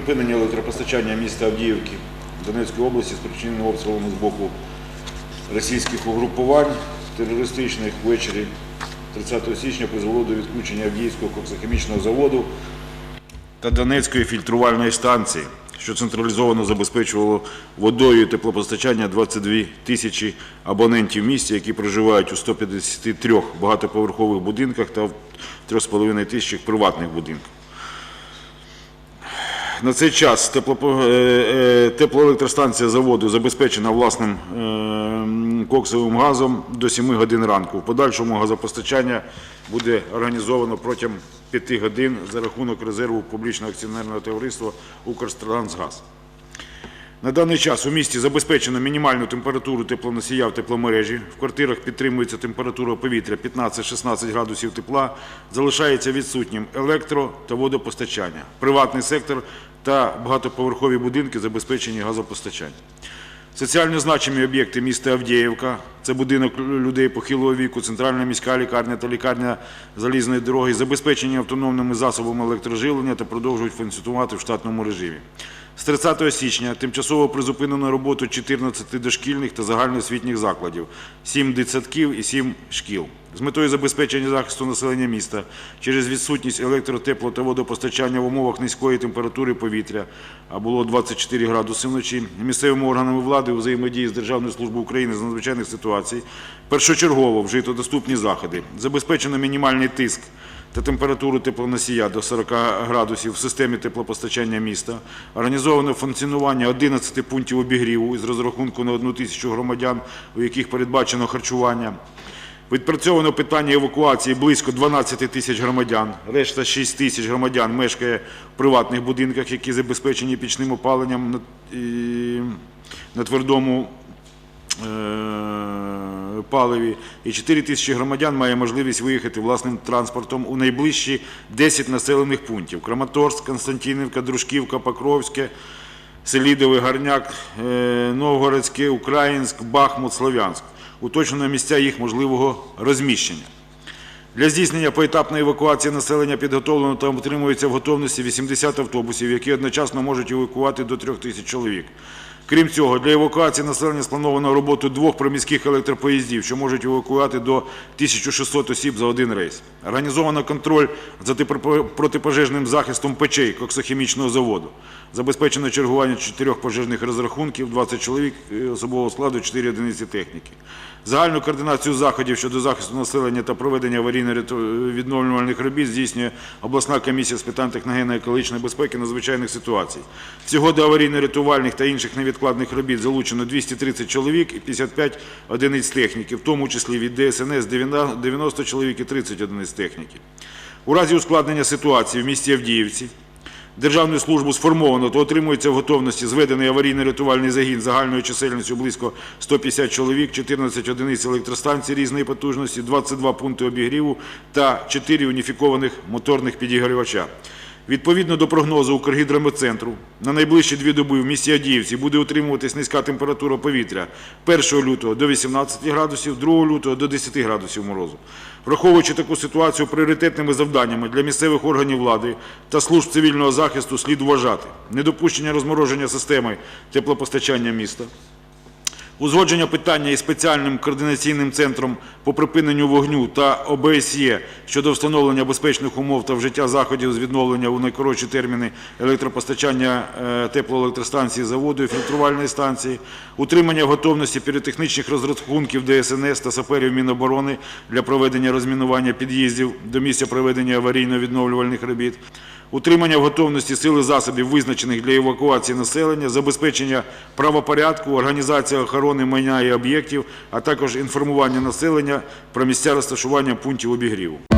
припинення електропостачання міста Авдіївки Донецької області спричиненим обстрілами з боку російських угрупувань терористичних ввечері 30 січня призвело до відключення Авдіївського коксохімічного заводу та Донецької фільтрувальної станції, що централізовано забезпечувало водою і теплопостачання 22 тисячі абонентів в місті, які проживають у 153 багатоповерхових будинках та в 3,5 тисячах приватних будинках. На цей час е, е, теплоелектростанція заводу забезпечена власним е, коксовим газом до 7 годин ранку. В подальшому газопостачання буде організовано протягом 5 годин за рахунок резерву публічного акціонерного товариства «Укртрансгаз». На даний час у місті забезпечено мінімальну температуру теплоносія в тепломережі. В квартирах підтримується температура повітря 15-16 градусів тепла. Залишається відсутнім електро та водопостачання. Приватний сектор та багатоповерхові будинки забезпечені газопостачанням. Соціально значимі об'єкти міста Авдіївка – це будинок людей похилого віку, центральна міська лікарня та лікарня залізної дороги, забезпечені автономними засобами електрожилення та продовжують функціонувати в штатному режимі. З 30 січня тимчасово призупинено роботу 14 дошкільних та загальноосвітніх закладів, 7 дитсадків і 7 шкіл. З метою забезпечення захисту населення міста через відсутність електро, тепло та водопостачання в умовах низької температури повітря, а було 24 градуси вночі, місцевими органами влади у взаємодії з Державною службою України з надзвичайних ситуацій першочергово вжито доступні заходи. Забезпечено мінімальний тиск та температуру теплоносія до 40 градусів в системі теплопостачання міста. Організовано функціонування 11 пунктів обігріву із розрахунку на 1 тисячу громадян, у яких передбачено харчування. Відпрацьовано питання евакуації близько 12 тисяч громадян. Решта 6 тисяч громадян мешкає в приватних будинках, які забезпечені пічним опаленням на, твердому е, паливі. І 4 тисячі громадян має можливість виїхати власним транспортом у найближчі 10 населених пунктів. Краматорськ, Константинівка, Дружківка, Покровське, Селідовий, Гарняк, е, Новгородське, Українськ, Бахмут, Слов'янськ. Уточнено місця їх можливого розміщення. Для здійснення поетапної евакуації населення підготовлено та утримується в готовності 80 автобусів, які одночасно можуть евакувати до 3 тисяч чоловік. Крім цього, для евакуації населення сплановано роботу двох приміських електропоїздів, що можуть евакуювати до 1600 осіб за один рейс. Організовано контроль за типу- протипожежним захистом печей коксохімічного заводу. Забезпечено чергування чотирьох пожежних розрахунків, 20 чоловік е, особового складу, 4 одиниці техніки. Загальну координацію заходів щодо захисту населення та проведення аварійно-відновлювальних робіт здійснює обласна комісія з питань техногенно-екологічної безпеки надзвичайних ситуацій. Всього до аварійно-рятувальних та інших невідкладних робіт залучено 230 чоловік і 55 одиниць техніки, в тому числі від ДСНС 90 чоловік і 30 одиниць техніки. У разі ускладнення ситуації в місті Авдіївці Державною службу сформовано та отримується в готовності зведений аварійно-рятувальний загін загальною чисельністю близько 150 чоловік, 14 одиниць електростанцій різної потужності, 22 пункти обігріву та 4 уніфікованих моторних підігрівача. Відповідно до прогнозу Укргідрометцентру, на найближчі дві доби в місті Адіївці буде утримуватись низька температура повітря 1 лютого до 18 градусів, 2 лютого до 10 градусів морозу. Враховуючи таку ситуацію, пріоритетними завданнями для місцевих органів влади та служб цивільного захисту слід вважати недопущення розмороження системи теплопостачання міста, Узгодження питання із спеціальним координаційним центром по припиненню вогню та ОБСЄ щодо встановлення безпечних умов та вжиття заходів з відновлення у найкоротші терміни електропостачання е, теплоелектростанції заводу і фільтрувальної станції, утримання готовності піротехнічних розрахунків ДСНС та саперів Міноборони для проведення розмінування під'їздів до місця проведення аварійно-відновлювальних робіт, утримання в готовності сили засобів, визначених для евакуації населення, забезпечення правопорядку, організація охорони майна і об'єктів, а також інформування населення про місця розташування пунктів обігріву.